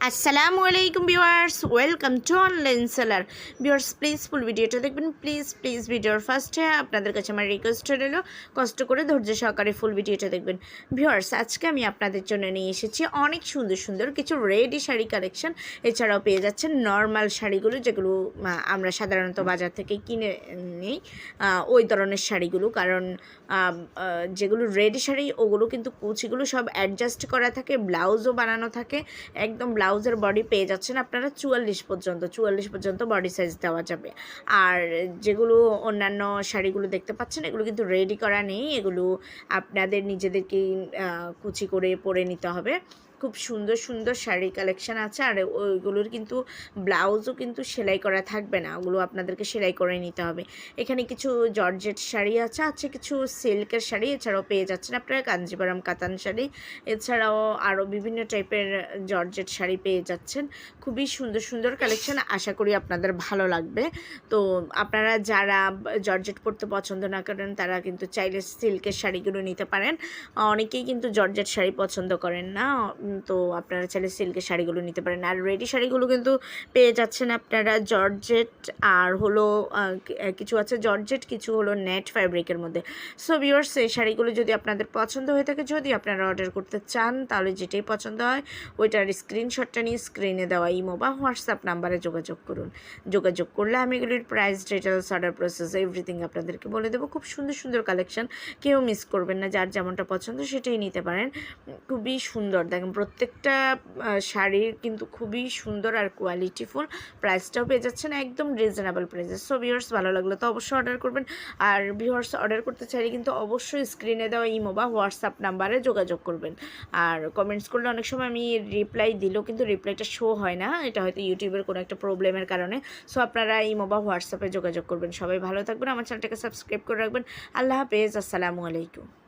আসসালামু আলাইকুম viewers welcome to online seller viewers please full ভিডিওটা দেখবেন। প্লিজ প্লিজ ভিডিওর ফার্স্টে আপনাদের কাছে আমার রিকোয়েস্ট রইল। কষ্ট করে ধৈর্য সহকারে ফুল ভিডিওটা দেখবেন। ভিউয়ার্স আজকে আমি আপনাদের জন্য নিয়ে এসেছি অনেক সুন্দর সুন্দর কিছু রেডি শাড়ি কালেকশন এছাড়াও পেয়ে যাচ্ছেন নর্মাল শাড়িগুলো, যেগুলো আমরা সাধারণত বাজার থেকে কিনে নিই। ওই ধরনের শাড়িগুলো। কারণ যেগুলো রেডি শাড়ি, ওগুলো কিন্তু কুচিগুলো সব অ্যাডজাস্ট করা থাকে, ব্লাউজও বানানো থাকে। একদম ব্লাউজের বডি পেয়ে যাচ্ছেন আপনারা চুয়াল্লিশ পর্যন্ত চুয়াল্লিশ পর্যন্ত বডি সাইজ দেওয়া যাবে। আর যেগুলো অন্যান্য শাড়িগুলো দেখতে পাচ্ছেন, এগুলো কিন্তু রেডি করা নেই, এগুলো আপনাদের নিজেদেরকেই কুচি করে পরে নিতে হবে। খুব সুন্দর সুন্দর শাড়ি কালেকশন আছে। আর ওইগুলোর কিন্তু ব্লাউজও কিন্তু সেলাই করা থাকবে না। ওগুলো আপনাদেরকে সেলাই করে নিতে হবে। এখানে কিছু জর্জেট শাড়ি আছে আছে কিছু সিল্কের শাড়ি, এছাড়াও পেয়ে যাচ্ছেন আপনারা কাঞ্জিবরম কাতান শাড়ি। এছাড়াও আরও বিভিন্ন টাইপের জর্জেট শাড়ি পেয়ে যাচ্ছেন। খুবই সুন্দর সুন্দর কালেকশন আশা করি আপনাদের ভালো লাগবে। তো আপনারা যারা জর্জেট পরতে পছন্দ না করেন, তারা কিন্তু চাইলে সিল্কের শাড়িগুলো নিতে পারেন। অনেকেই কিন্তু জর্জেট শাড়ি পছন্দ করেন না। তো আপনারা চাইলে সিল্কের শাড়িগুলো নিতে পারেন। আর রেডি শাড়িগুলো কিন্তু পেয়ে যাচ্ছেন আপনারা জর্জেট আর হলো কিছু আছে জর্জেট, কিছু হলো নেট ফ্যাব্রিকের মধ্যে। সো ভিউয়ার্স এই শাড়িগুলো যদি আপনাদের পছন্দ হয়ে থাকে, যদি আপনারা অর্ডার করতে চান, তাহলে যেটাই পছন্দ হয়, ওইটার স্ক্রিনশটটা নিয়ে স্ক্রিনে দেওয়া ইমো বা হোয়াটসঅ্যাপ নাম্বারে যোগাযোগ করুন। যোগাযোগ করলে আমি এগুলির price details order process everything আপনাদেরকে বলে দেবো। খুব সুন্দর সুন্দর কালেকশন কেউ মিস করবেন না, যার যেমনটা পছন্দ সেটাই নিতে পারেন। খুবই সুন্দর, দেখেন প্রত্যেকটা শাড়ির কিন্তু খুবই সুন্দর আর কোয়ালিটিফুল প্রাইসটাও পেয়ে যাচ্ছেন একদম রিজনেবল প্রাইসে সো ভিওর্স ভালো লাগলে তো অবশ্যই অর্ডার করবেন। আর ভিউয়ার্স অর্ডার করতে চাইলে কিন্তু অবশ্যই স্ক্রিনে দেওয়া ইমো বা হোয়াটসঅ্যাপ নাম্বারে যোগাযোগ করবেন। আর কমেন্টস করলে অনেক সময় আমি রিপ্লাই দিলেও কিন্তু রিপ্লাইটা শো হয় না। এটা হয়তো ইউটিউবের কোনো একটা প্রবলেমের কারণে। সো আপনারা ইমো বা হোয়াটসঅ্যাপে যোগাযোগ করবেন। সবাই ভালো থাকবেন। আমার চ্যানেলটাকে সাবস্ক্রাইব করে রাখবেন। আল্লাহ হাফেজ। আসসালামু আলাইকুম।